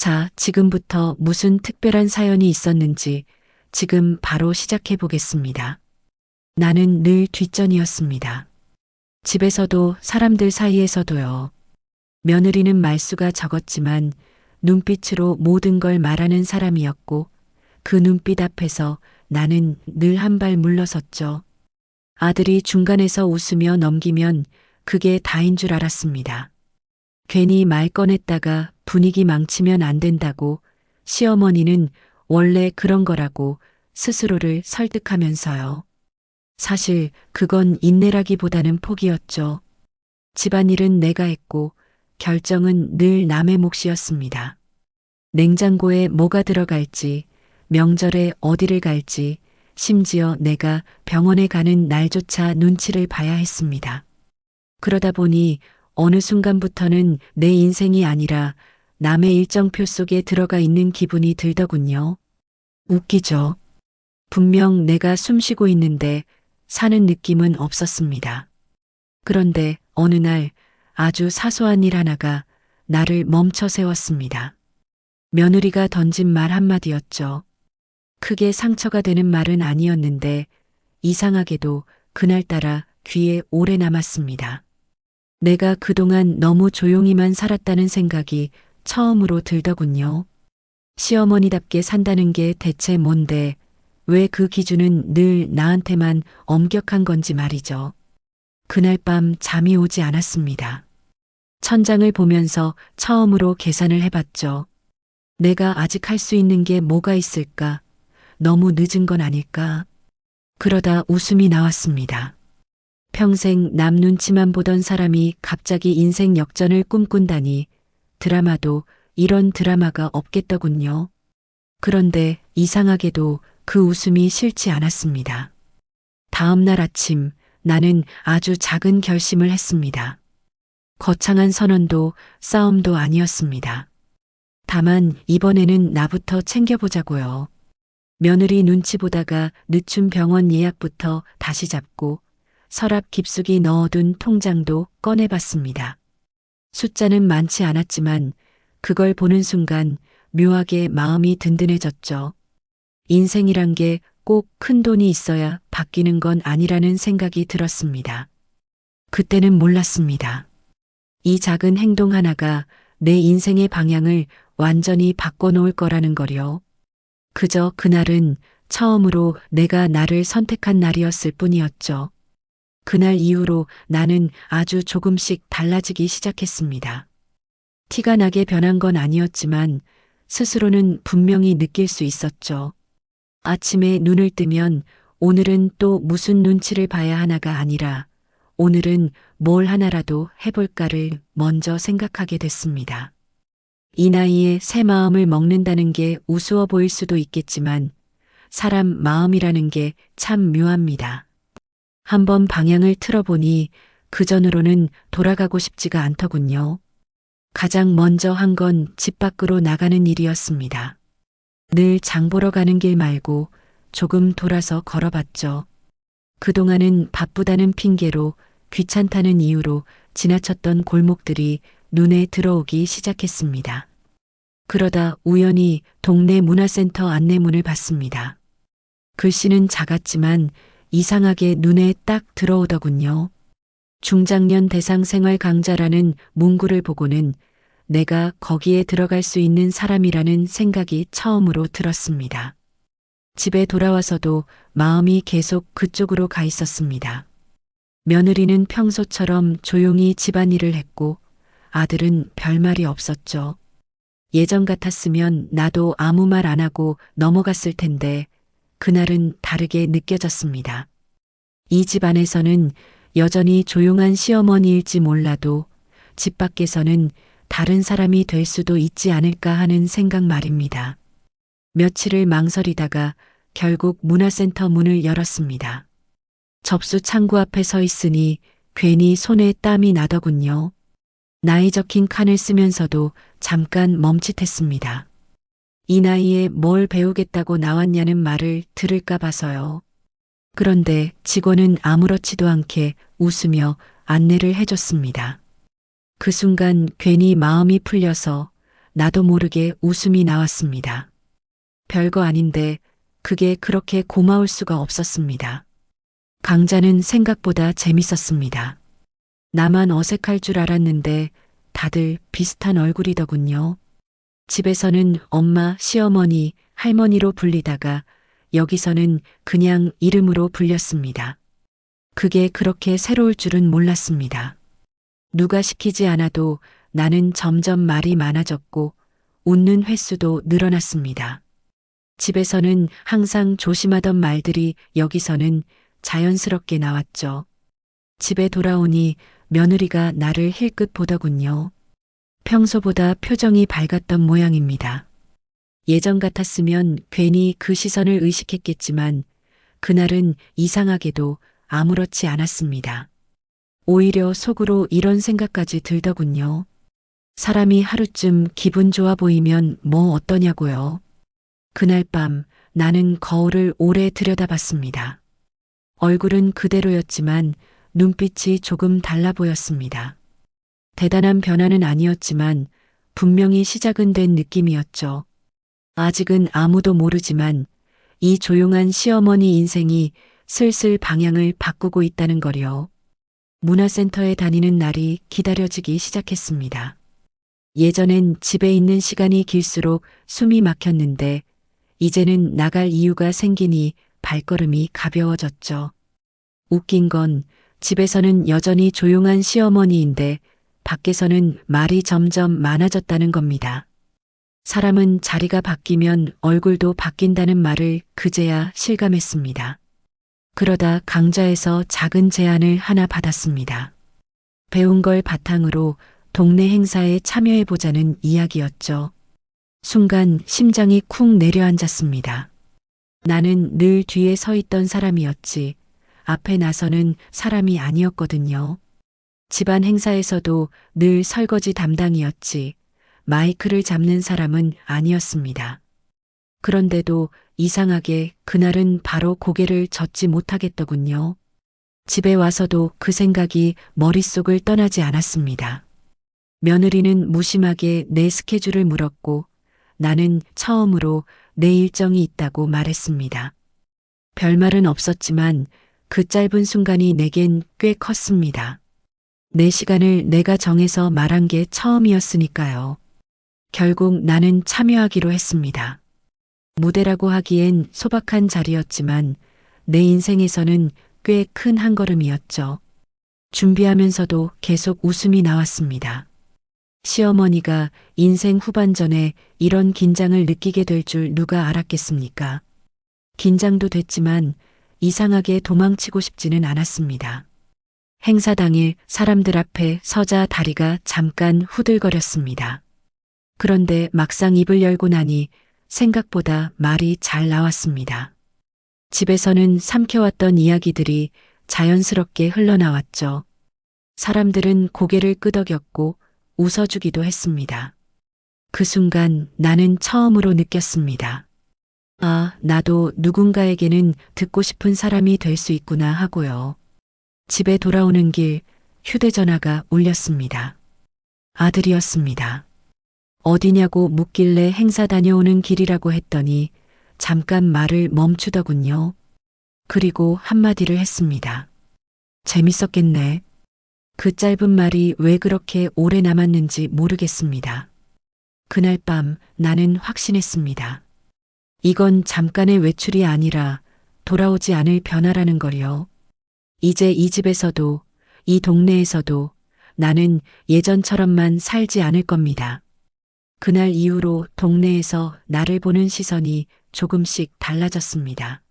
자, 지금부터 무슨 특별한 사연이 있었는지 지금 바로 시작해 보겠습니다. 나는 늘 뒷전이었습니다. 집에서도 사람들 사이에서도요. 며느리는 말수가 적었지만 눈빛으로 모든 걸 말하는 사람이었고 그 눈빛 앞에서 나는 늘 한 발 물러섰죠. 아들이 중간에서 웃으며 넘기면 그게 다인 줄 알았습니다. 괜히 말 꺼냈다가 분위기 망치면 안 된다고 시어머니는 원래 그런 거라고 스스로를 설득하면서요. 사실 그건 인내라기보다는 포기였죠. 집안일은 내가 했고 결정은 늘 남의 몫이었습니다. 냉장고에 뭐가 들어갈지, 명절에 어디를 갈지, 심지어 내가 병원에 가는 날조차 눈치를 봐야 했습니다. 그러다 보니 어느 순간부터는 내 인생이 아니라 남의 일정표 속에 들어가 있는 기분이 들더군요. 웃기죠. 분명 내가 숨 쉬고 있는데 사는 느낌은 없었습니다. 그런데 어느 날 아주 사소한 일 하나가 나를 멈춰 세웠습니다. 며느리가 던진 말 한마디였죠. 크게 상처가 되는 말은 아니었는데 이상하게도 그날따라 귀에 오래 남았습니다. 내가 그동안 너무 조용히만 살았다는 생각이 처음으로 들더군요. 시어머니답게 산다는 게 대체 뭔데 왜 그 기준은 늘 나한테만 엄격한 건지 말이죠. 그날 밤 잠이 오지 않았습니다. 천장을 보면서 처음으로 계산을 해봤죠. 내가 아직 할 수 있는 게 뭐가 있을까? 너무 늦은 건 아닐까? 그러다 웃음이 나왔습니다. 평생 남 눈치만 보던 사람이 갑자기 인생 역전을 꿈꾼다니 드라마도 이런 드라마가 없겠더군요. 그런데 이상하게도 그 웃음이 싫지 않았습니다. 다음 날 아침 나는 아주 작은 결심을 했습니다. 거창한 선언도 싸움도 아니었습니다. 다만 이번에는 나부터 챙겨보자고요. 며느리 눈치 보다가 늦춘 병원 예약부터 다시 잡고 서랍 깊숙이 넣어둔 통장도 꺼내봤습니다. 숫자는 많지 않았지만 그걸 보는 순간 묘하게 마음이 든든해졌죠. 인생이란 게 꼭 큰 돈이 있어야 바뀌는 건 아니라는 생각이 들었습니다. 그때는 몰랐습니다. 이 작은 행동 하나가 내 인생의 방향을 완전히 바꿔놓을 거라는 거요. 그저 그날은 처음으로 내가 나를 선택한 날이었을 뿐이었죠. 그날 이후로 나는 아주 조금씩 달라지기 시작했습니다. 티가 나게 변한 건 아니었지만 스스로는 분명히 느낄 수 있었죠. 아침에 눈을 뜨면 오늘은 또 무슨 눈치를 봐야 하나가 아니라 오늘은 뭘 하나라도 해볼까를 먼저 생각하게 됐습니다. 이 나이에 새 마음을 먹는다는 게 우스워 보일 수도 있겠지만 사람 마음이라는 게 참 묘합니다. 한번 방향을 틀어보니 그 전으로는 돌아가고 싶지가 않더군요. 가장 먼저 한 건 집 밖으로 나가는 일이었습니다. 늘 장 보러 가는 길 말고 조금 돌아서 걸어봤죠. 그동안은 바쁘다는 핑계로 귀찮다는 이유로 지나쳤던 골목들이 눈에 들어오기 시작했습니다. 그러다 우연히 동네 문화센터 안내문을 봤습니다. 글씨는 작았지만 이상하게 눈에 딱 들어오더군요. 중장년 대상 생활 강자라는 문구를 보고는 내가 거기에 들어갈 수 있는 사람이라는 생각이 처음으로 들었습니다. 집에 돌아와서도 마음이 계속 그쪽으로 가 있었습니다. 며느리는 평소처럼 조용히 집안일을 했고 아들은 별말이 없었죠. 예전 같았으면 나도 아무 말 안 하고 넘어갔을 텐데 그날은 다르게 느껴졌습니다. 이 집 안에서는 여전히 조용한 시어머니일지 몰라도 집 밖에서는 다른 사람이 될 수도 있지 않을까 하는 생각 말입니다. 며칠을 망설이다가 결국 문화센터 문을 열었습니다. 접수 창구 앞에 서 있으니 괜히 손에 땀이 나더군요. 나이 적힌 칸을 쓰면서도 잠깐 멈칫했습니다. 이 나이에 뭘 배우겠다고 나왔냐는 말을 들을까 봐서요. 그런데 직원은 아무렇지도 않게 웃으며 안내를 해줬습니다. 그 순간 괜히 마음이 풀려서 나도 모르게 웃음이 나왔습니다. 별거 아닌데 그게 그렇게 고마울 수가 없었습니다. 강자는 생각보다 재밌었습니다. 나만 어색할 줄 알았는데 다들 비슷한 얼굴이더군요. 집에서는 엄마, 시어머니, 할머니로 불리다가 여기서는 그냥 이름으로 불렸습니다. 그게 그렇게 새로울 줄은 몰랐습니다. 누가 시키지 않아도 나는 점점 말이 많아졌고 웃는 횟수도 늘어났습니다. 집에서는 항상 조심하던 말들이 여기서는 자연스럽게 나왔죠. 집에 돌아오니 며느리가 나를 힐끗 보더군요. 평소보다 표정이 밝았던 모양입니다. 예전 같았으면 괜히 그 시선을 의식했겠지만 그날은 이상하게도 아무렇지 않았습니다. 오히려 속으로 이런 생각까지 들더군요. 사람이 하루쯤 기분 좋아 보이면 뭐 어떠냐고요. 그날 밤 나는 거울을 오래 들여다봤습니다. 얼굴은 그대로였지만 눈빛이 조금 달라 보였습니다. 대단한 변화는 아니었지만 분명히 시작은 된 느낌이었죠. 아직은 아무도 모르지만 이 조용한 시어머니 인생이 슬슬 방향을 바꾸고 있다는 거요. 문화센터에 다니는 날이 기다려지기 시작했습니다. 예전엔 집에 있는 시간이 길수록 숨이 막혔는데 이제는 나갈 이유가 생기니 발걸음이 가벼워졌죠. 웃긴 건 집에서는 여전히 조용한 시어머니인데 밖에서는 말이 점점 많아졌다는 겁니다. 사람은 자리가 바뀌면 얼굴도 바뀐다는 말을 그제야 실감했습니다. 그러다 강좌에서 작은 제안을 하나 받았습니다. 배운 걸 바탕으로 동네 행사에 참여해보자는 이야기였죠. 순간 심장이 쿵 내려앉았습니다. 나는 늘 뒤에 서 있던 사람이었지, 앞에 나서는 사람이 아니었거든요. 집안 행사에서도 늘 설거지 담당이었지, 마이크를 잡는 사람은 아니었습니다. 그런데도 이상하게 그날은 바로 고개를 젓지 못하겠더군요. 집에 와서도 그 생각이 머릿속을 떠나지 않았습니다. 며느리는 무심하게 내 스케줄을 물었고 나는 처음으로 내 일정이 있다고 말했습니다. 별말은 없었지만 그 짧은 순간이 내겐 꽤 컸습니다. 내 시간을 내가 정해서 말한 게 처음이었으니까요. 결국 나는 참여하기로 했습니다. 무대라고 하기엔 소박한 자리였지만 내 인생에서는 꽤 큰 한 걸음이었죠. 준비하면서도 계속 웃음이 나왔습니다. 시어머니가 인생 후반전에 이런 긴장을 느끼게 될 줄 누가 알았겠습니까? 긴장도 됐지만 이상하게 도망치고 싶지는 않았습니다. 행사 당일 사람들 앞에 서자 다리가 잠깐 후들거렸습니다. 그런데 막상 입을 열고 나니 생각보다 말이 잘 나왔습니다. 집에서는 삼켜왔던 이야기들이 자연스럽게 흘러나왔죠. 사람들은 고개를 끄덕였고 웃어주기도 했습니다. 그 순간 나는 처음으로 느꼈습니다. 아, 나도 누군가에게는 듣고 싶은 사람이 될 수 있구나 하고요. 집에 돌아오는 길 휴대전화가 울렸습니다. 아들이었습니다. 어디냐고 묻길래 행사 다녀오는 길이라고 했더니 잠깐 말을 멈추더군요. 그리고 한마디를 했습니다. 재밌었겠네. 그 짧은 말이 왜 그렇게 오래 남았는지 모르겠습니다. 그날 밤 나는 확신했습니다. 이건 잠깐의 외출이 아니라 돌아오지 않을 변화라는 걸요. 이제 이 집에서도 이 동네에서도 나는 예전처럼만 살지 않을 겁니다. 그날 이후로 동네에서 나를 보는 시선이 조금씩 달라졌습니다.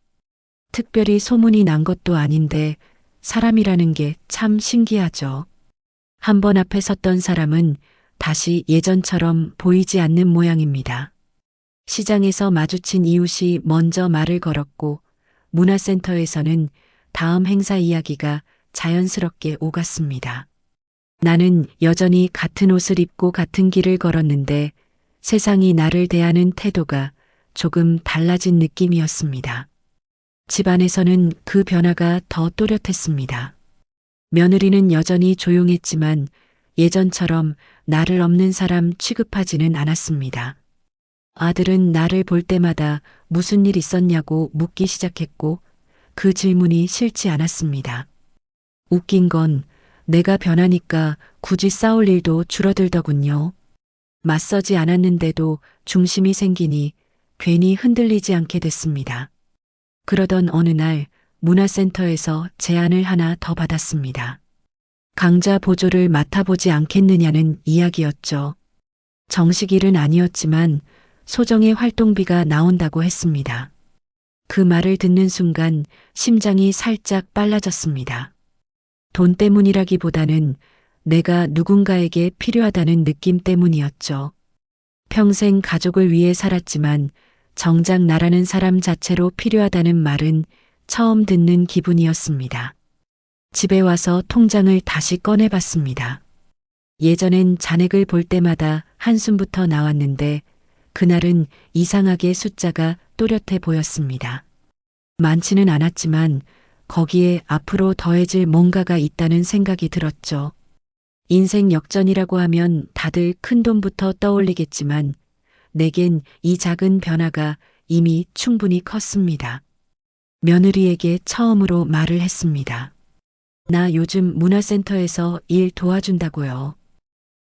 특별히 소문이 난 것도 아닌데 사람이라는 게 참 신기하죠. 한 번 앞에 섰던 사람은 다시 예전처럼 보이지 않는 모양입니다. 시장에서 마주친 이웃이 먼저 말을 걸었고 문화센터에서는 다음 행사 이야기가 자연스럽게 오갔습니다. 나는 여전히 같은 옷을 입고 같은 길을 걸었는데 세상이 나를 대하는 태도가 조금 달라진 느낌이었습니다. 집안에서는 그 변화가 더 또렷했습니다. 며느리는 여전히 조용했지만 예전처럼 나를 없는 사람 취급하지는 않았습니다. 아들은 나를 볼 때마다 무슨 일 있었냐고 묻기 시작했고 그 질문이 싫지 않았습니다. 웃긴 건 내가 변하니까 굳이 싸울 일도 줄어들더군요. 맞서지 않았는데도 중심이 생기니 괜히 흔들리지 않게 됐습니다. 그러던 어느 날 문화센터에서 제안을 하나 더 받았습니다. 강자 보조를 맡아보지 않겠느냐는 이야기였죠. 정식 일은 아니었지만 소정의 활동비가 나온다고 했습니다. 그 말을 듣는 순간 심장이 살짝 빨라졌습니다. 돈 때문이라기보다는 내가 누군가에게 필요하다는 느낌 때문이었죠. 평생 가족을 위해 살았지만 정작 나라는 사람 자체로 필요하다는 말은 처음 듣는 기분이었습니다. 집에 와서 통장을 다시 꺼내봤습니다. 예전엔 잔액을 볼 때마다 한숨부터 나왔는데 그날은 이상하게 숫자가 또렷해 보였습니다. 많지는 않았지만 거기에 앞으로 더해질 뭔가가 있다는 생각이 들었죠. 인생 역전이라고 하면 다들 큰 돈부터 떠올리겠지만 내겐 이 작은 변화가 이미 충분히 컸습니다. 며느리에게 처음으로 말을 했습니다. 나 요즘 문화센터에서 일 도와준다고요.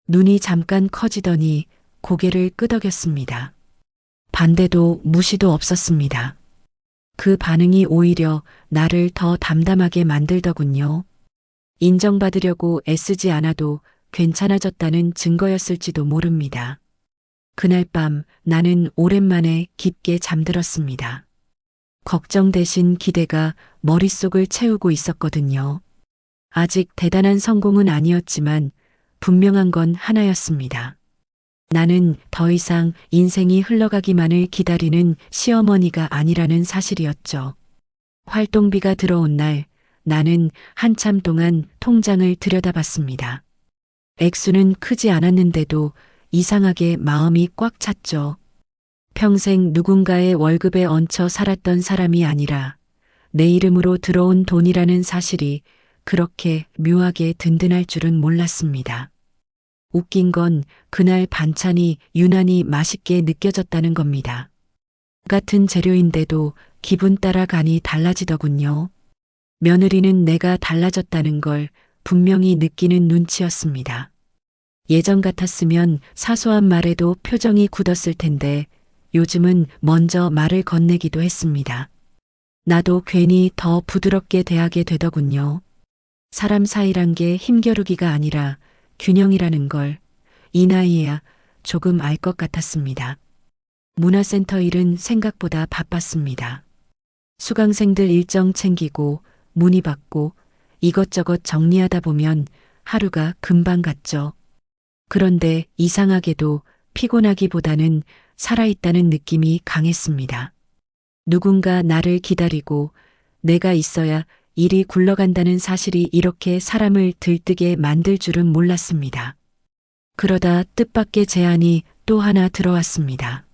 눈이 잠깐 커지더니 고개를 끄덕였습니다. 반대도 무시도 없었습니다. 그 반응이 오히려 나를 더 담담하게 만들더군요. 인정받으려고 애쓰지 않아도 괜찮아졌다는 증거였을지도 모릅니다. 그날 밤 나는 오랜만에 깊게 잠들었습니다. 걱정 대신 기대가 머릿속을 채우고 있었거든요. 아직 대단한 성공은 아니었지만 분명한 건 하나였습니다. 나는 더 이상 인생이 흘러가기만을 기다리는 시어머니가 아니라는 사실이었죠. 활동비가 들어온 날 나는 한참 동안 통장을 들여다봤습니다. 액수는 크지 않았는데도 이상하게 마음이 꽉 찼죠. 평생 누군가의 월급에 얹혀 살았던 사람이 아니라 내 이름으로 들어온 돈이라는 사실이 그렇게 묘하게 든든할 줄은 몰랐습니다. 웃긴 건 그날 반찬이 유난히 맛있게 느껴졌다는 겁니다. 같은 재료인데도 기분 따라 간이 달라지더군요. 며느리는 내가 달라졌다는 걸 분명히 느끼는 눈치였습니다. 예전 같았으면 사소한 말에도 표정이 굳었을 텐데 요즘은 먼저 말을 건네기도 했습니다. 나도 괜히 더 부드럽게 대하게 되더군요. 사람 사이란 게 힘겨루기가 아니라 균형이라는 걸 이 나이에야 조금 알 것 같았습니다. 문화센터 일은 생각보다 바빴습니다. 수강생들 일정 챙기고 문의 받고 이것저것 정리하다 보면 하루가 금방 갔죠. 그런데 이상하게도 피곤하기보다는 살아있다는 느낌이 강했습니다. 누군가 나를 기다리고 내가 있어야 일이 굴러간다는 사실이 이렇게 사람을 들뜨게 만들 줄은 몰랐습니다. 그러다 뜻밖의 제안이 또 하나 들어왔습니다.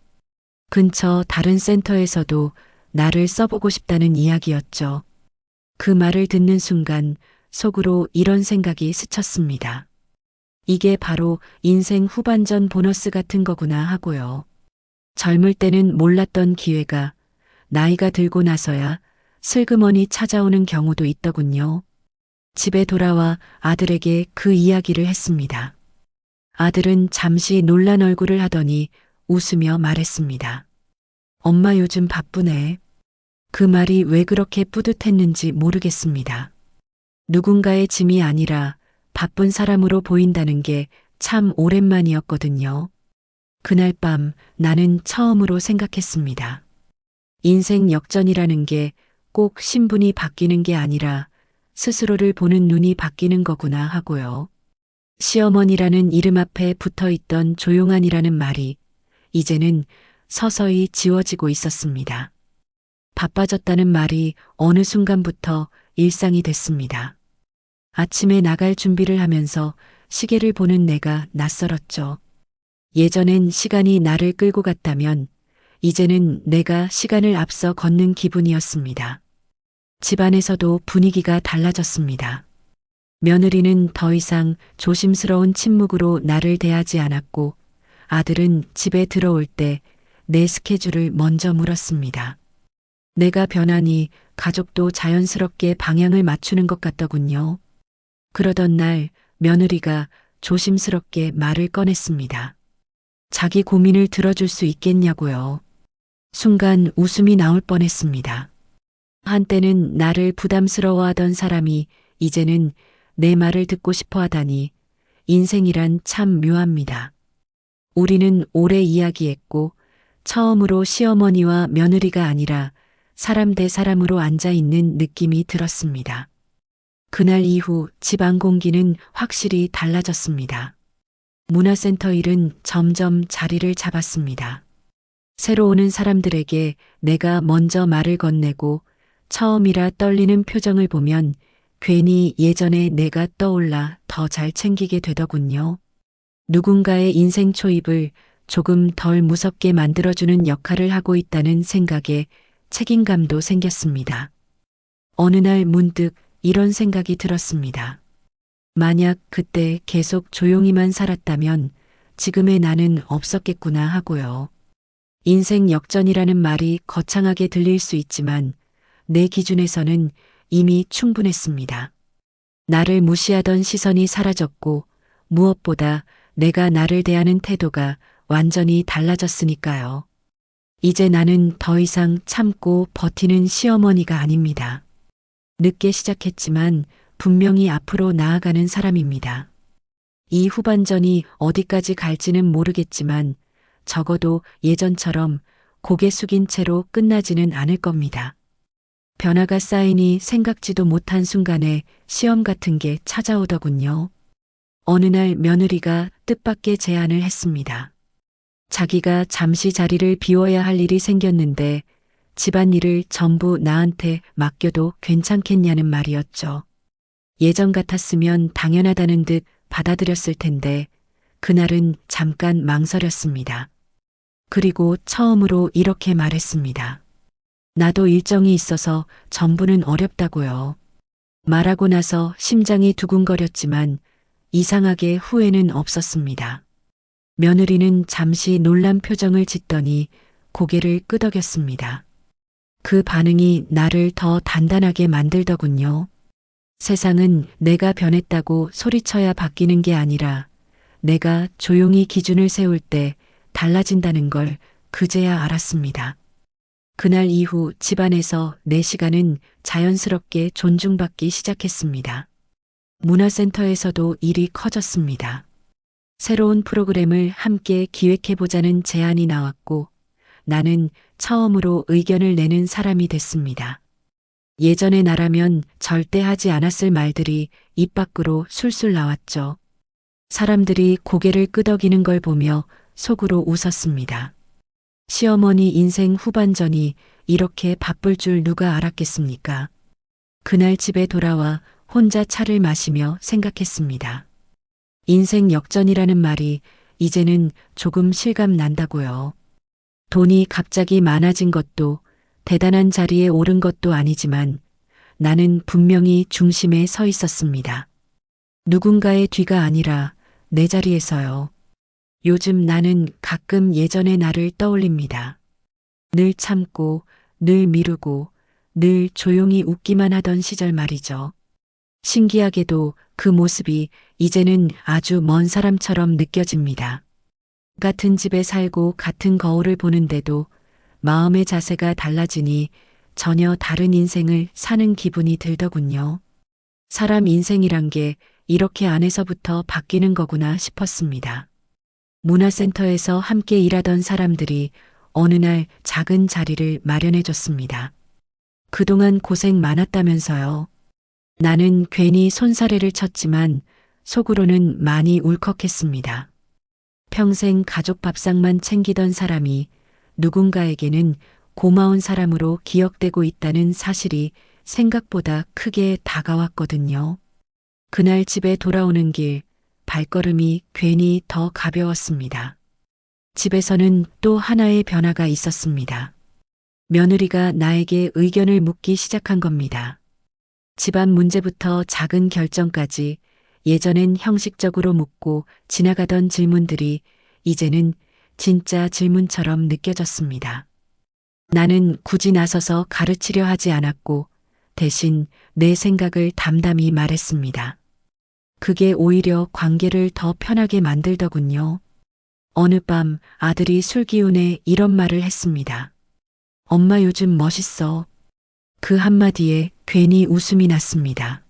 근처 다른 센터에서도 나를 써보고 싶다는 이야기였죠. 그 말을 듣는 순간 속으로 이런 생각이 스쳤습니다. 이게 바로 인생 후반전 보너스 같은 거구나 하고요. 젊을 때는 몰랐던 기회가 나이가 들고 나서야 슬그머니 찾아오는 경우도 있더군요. 집에 돌아와 아들에게 그 이야기를 했습니다. 아들은 잠시 놀란 얼굴을 하더니 웃으며 말했습니다. 엄마 요즘 바쁘네. 그 말이 왜 그렇게 뿌듯했는지 모르겠습니다. 누군가의 짐이 아니라 바쁜 사람으로 보인다는 게 참 오랜만이었거든요. 그날 밤 나는 처음으로 생각했습니다. 인생 역전이라는 게 꼭 신분이 바뀌는 게 아니라 스스로를 보는 눈이 바뀌는 거구나 하고요. 시어머니라는 이름 앞에 붙어 있던 조용한이라는 말이 이제는 서서히 지워지고 있었습니다. 바빠졌다는 말이 어느 순간부터 일상이 됐습니다. 아침에 나갈 준비를 하면서 시계를 보는 내가 낯설었죠. 예전엔 시간이 나를 끌고 갔다면 이제는 내가 시간을 앞서 걷는 기분이었습니다. 집안에서도 분위기가 달라졌습니다. 며느리는 더 이상 조심스러운 침묵으로 나를 대하지 않았고 아들은 집에 들어올 때 내 스케줄을 먼저 물었습니다. 내가 변하니 가족도 자연스럽게 방향을 맞추는 것 같더군요. 그러던 날 며느리가 조심스럽게 말을 꺼냈습니다. 자기 고민을 들어줄 수 있겠냐고요. 순간 웃음이 나올 뻔했습니다. 한때는 나를 부담스러워하던 사람이 이제는 내 말을 듣고 싶어 하다니 인생이란 참 묘합니다. 우리는 오래 이야기했고 처음으로 시어머니와 며느리가 아니라 사람 대 사람으로 앉아 있는 느낌이 들었습니다. 그날 이후 집안 공기는 확실히 달라졌습니다. 문화센터 일은 점점 자리를 잡았습니다. 새로 오는 사람들에게 내가 먼저 말을 건네고 처음이라 떨리는 표정을 보면 괜히 예전에 내가 떠올라 더 잘 챙기게 되더군요. 누군가의 인생 초입을 조금 덜 무섭게 만들어주는 역할을 하고 있다는 생각에 책임감도 생겼습니다. 어느 날 문득 이런 생각이 들었습니다. 만약 그때 계속 조용히만 살았다면 지금의 나는 없었겠구나 하고요. 인생 역전이라는 말이 거창하게 들릴 수 있지만 내 기준에서는 이미 충분했습니다. 나를 무시하던 시선이 사라졌고 무엇보다 내가 나를 대하는 태도가 완전히 달라졌으니까요. 이제 나는 더 이상 참고 버티는 시어머니가 아닙니다. 늦게 시작했지만 분명히 앞으로 나아가는 사람입니다. 이 후반전이 어디까지 갈지는 모르겠지만 적어도 예전처럼 고개 숙인 채로 끝나지는 않을 겁니다. 변화가 쌓이니 생각지도 못한 순간에 시험 같은 게 찾아오더군요. 어느 날 며느리가 뜻밖의 제안을 했습니다. 자기가 잠시 자리를 비워야 할 일이 생겼는데 집안일을 전부 나한테 맡겨도 괜찮겠냐는 말이었죠. 예전 같았으면 당연하다는 듯 받아들였을 텐데 그날은 잠깐 망설였습니다. 그리고 처음으로 이렇게 말했습니다. 나도 일정이 있어서 전부는 어렵다고요. 말하고 나서 심장이 두근거렸지만 이상하게 후회는 없었습니다. 며느리는 잠시 놀란 표정을 짓더니 고개를 끄덕였습니다. 그 반응이 나를 더 단단하게 만들더군요. 세상은 내가 변했다고 소리쳐야 바뀌는 게 아니라 내가 조용히 기준을 세울 때 달라진다는 걸 그제야 알았습니다. 그날 이후 집안에서 내 시간은 자연스럽게 존중받기 시작했습니다. 문화센터에서도 일이 커졌습니다. 새로운 프로그램을 함께 기획해보자는 제안이 나왔고 나는 처음으로 의견을 내는 사람이 됐습니다. 예전의 나라면 절대 하지 않았을 말들이 입 밖으로 술술 나왔죠. 사람들이 고개를 끄덕이는 걸 보며 속으로 웃었습니다. 시어머니 인생 후반전이 이렇게 바쁠 줄 누가 알았겠습니까? 그날 집에 돌아와 혼자 차를 마시며 생각했습니다. 인생 역전이라는 말이 이제는 조금 실감 난다고요. 돈이 갑자기 많아진 것도 대단한 자리에 오른 것도 아니지만 나는 분명히 중심에 서 있었습니다. 누군가의 뒤가 아니라 내 자리에서요. 요즘 나는 가끔 예전의 나를 떠올립니다. 늘 참고, 늘 미루고, 늘 조용히 웃기만 하던 시절 말이죠. 신기하게도 그 모습이 이제는 아주 먼 사람처럼 느껴집니다. 같은 집에 살고 같은 거울을 보는데도 마음의 자세가 달라지니 전혀 다른 인생을 사는 기분이 들더군요. 사람 인생이란 게 이렇게 안에서부터 바뀌는 거구나 싶었습니다. 문화센터에서 함께 일하던 사람들이 어느 날 작은 자리를 마련해 줬습니다. 그동안 고생 많았다면서요. 나는 괜히 손사래를 쳤지만 속으로는 많이 울컥했습니다. 평생 가족 밥상만 챙기던 사람이 누군가에게는 고마운 사람으로 기억되고 있다는 사실이 생각보다 크게 다가왔거든요. 그날 집에 돌아오는 길 발걸음이 괜히 더 가벼웠습니다. 집에서는 또 하나의 변화가 있었습니다. 며느리가 나에게 의견을 묻기 시작한 겁니다. 집안 문제부터 작은 결정까지 예전엔 형식적으로 묻고 지나가던 질문들이 이제는 진짜 질문처럼 느껴졌습니다. 나는 굳이 나서서 가르치려 하지 않았고 대신 내 생각을 담담히 말했습니다. 그게 오히려 관계를 더 편하게 만들더군요. 어느 밤 아들이 술 기운에 이런 말을 했습니다. 엄마 요즘 멋있어. 그 한마디에 괜히 웃음이 났습니다.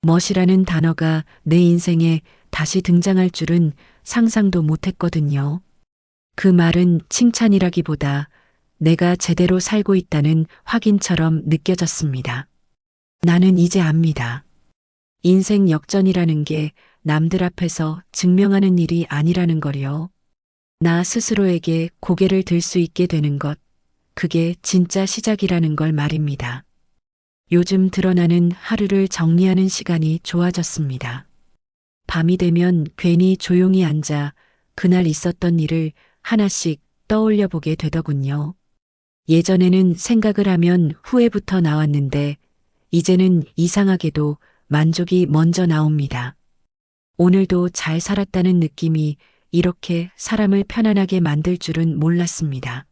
멋이라는 단어가 내 인생에 다시 등장할 줄은 상상도 못했거든요. 그 말은 칭찬이라기보다 내가 제대로 살고 있다는 확인처럼 느껴졌습니다. 나는 이제 압니다. 인생 역전이라는 게 남들 앞에서 증명하는 일이 아니라는 거요. 나 스스로에게 고개를 들 수 있게 되는 것, 그게 진짜 시작이라는 걸 말입니다. 요즘 드러나는 하루를 정리하는 시간이 좋아졌습니다. 밤이 되면 괜히 조용히 앉아 그날 있었던 일을 하나씩 떠올려 보게 되더군요. 예전에는 생각을 하면 후회부터 나왔는데 이제는 이상하게도 만족이 먼저 나옵니다. 오늘도 잘 살았다는 느낌이 이렇게 사람을 편안하게 만들 줄은 몰랐습니다.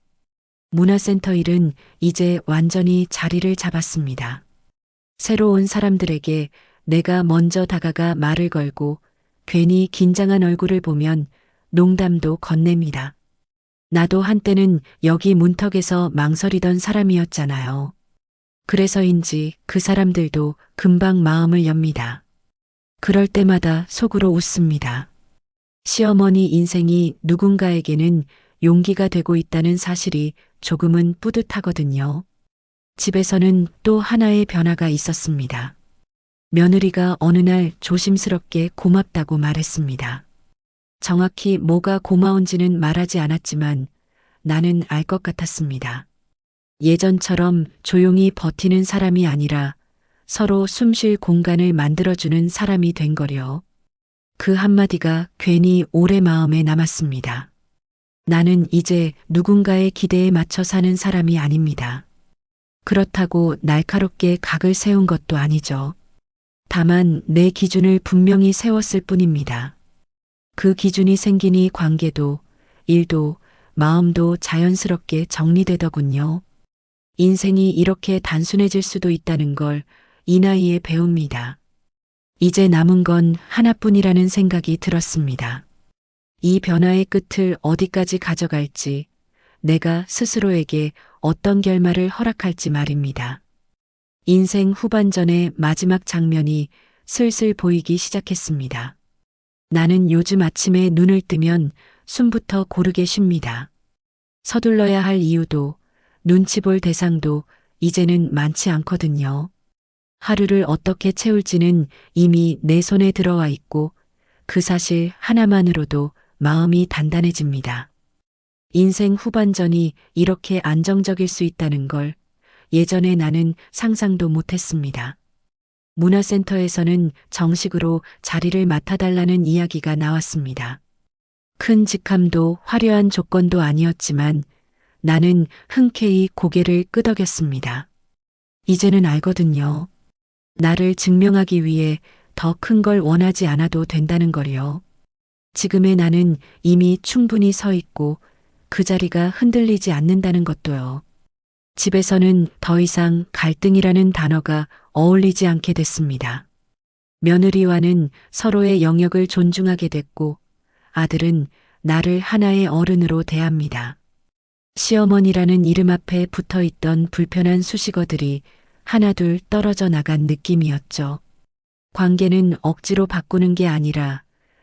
문화센터 일은 이제 완전히 자리를 잡았습니다. 새로운 사람들에게 내가 먼저 다가가 말을 걸고 괜히 긴장한 얼굴을 보면 농담도 건넵니다. 나도 한때는 여기 문턱에서 망설이던 사람이었잖아요. 그래서인지 그 사람들도 금방 마음을 엽니다. 그럴 때마다 속으로 웃습니다. 시어머니 인생이 누군가에게는 용기가 되고 있다는 사실이 조금은 뿌듯하거든요. 집에서는 또 하나의 변화가 있었습니다. 며느리가 어느 날 조심스럽게 고맙다고 말했습니다. 정확히 뭐가 고마운지는 말하지 않았지만 나는 알 것 같았습니다. 예전처럼 조용히 버티는 사람이 아니라 서로 숨 쉴 공간을 만들어주는 사람이 된 거려. 그 한마디가 괜히 오래 마음에 남았습니다. 나는 이제 누군가의 기대에 맞춰 사는 사람이 아닙니다. 그렇다고 날카롭게 각을 세운 것도 아니죠. 다만 내 기준을 분명히 세웠을 뿐입니다. 그 기준이 생기니 관계도, 일도, 마음도 자연스럽게 정리되더군요. 인생이 이렇게 단순해질 수도 있다는 걸 이 나이에 배웁니다. 이제 남은 건 하나뿐이라는 생각이 들었습니다. 이 변화의 끝을 어디까지 가져갈지 내가 스스로에게 어떤 결말을 허락할지 말입니다. 인생 후반전의 마지막 장면이 슬슬 보이기 시작했습니다. 나는 요즘 아침에 눈을 뜨면 숨부터 고르게 쉽니다. 서둘러야 할 이유도 눈치 볼 대상도 이제는 많지 않거든요. 하루를 어떻게 채울지는 이미 내 손에 들어와 있고 그 사실 하나만으로도 마음이 단단해집니다. 인생 후반전이 이렇게 안정적일 수 있다는 걸 예전에 나는 상상도 못했습니다. 문화센터에서는 정식으로 자리를 맡아달라는 이야기가 나왔습니다. 큰 직함도 화려한 조건도 아니었지만 나는 흔쾌히 고개를 끄덕였습니다. 이제는 알거든요. 나를 증명하기 위해 더 큰 걸 원하지 않아도 된다는 거요. 지금의 나는 이미 충분히 서 있고 그 자리가 흔들리지 않는다는 것도요. 집에서는 더 이상 갈등이라는 단어가 어울리지 않게 됐습니다. 며느리와는 서로의 영역을 존중하게 됐고 아들은 나를 하나의 어른으로 대합니다. 시어머니라는 이름 앞에 붙어 있던 불편한 수식어들이 하나둘 떨어져 나간 느낌이었죠. 관계는 억지로 바꾸는 게 아니라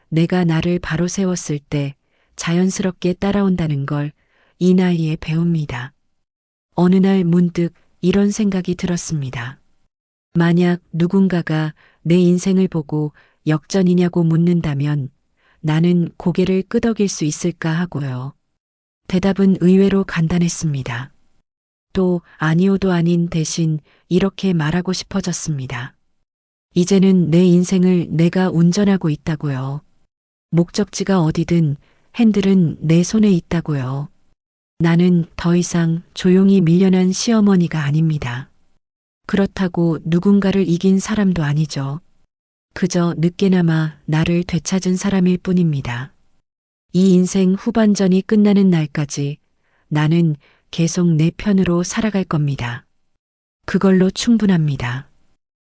내가 나를 바로 세웠을 때 자연스럽게 따라온다는 걸 이 나이에 배웁니다. 어느 날 문득 이런 생각이 들었습니다. 만약 누군가가 내 인생을 보고 역전이냐고 묻는다면 나는 고개를 끄덕일 수 있을까 하고요. 대답은 의외로 간단했습니다. 또 아니오도 아닌 대신 이렇게 말하고 싶어졌습니다. 이제는 내 인생을 내가 운전하고 있다고요. 목적지가 어디든 핸들은 내 손에 있다고요. 나는 더 이상 조용히 밀려난 시어머니가 아닙니다. 그렇다고 누군가를 이긴 사람도 아니죠. 그저 늦게나마 나를 되찾은 사람일 뿐입니다. 이 인생 후반전이 끝나는 날까지 나는 계속 내 편으로 살아갈 겁니다. 그걸로 충분합니다.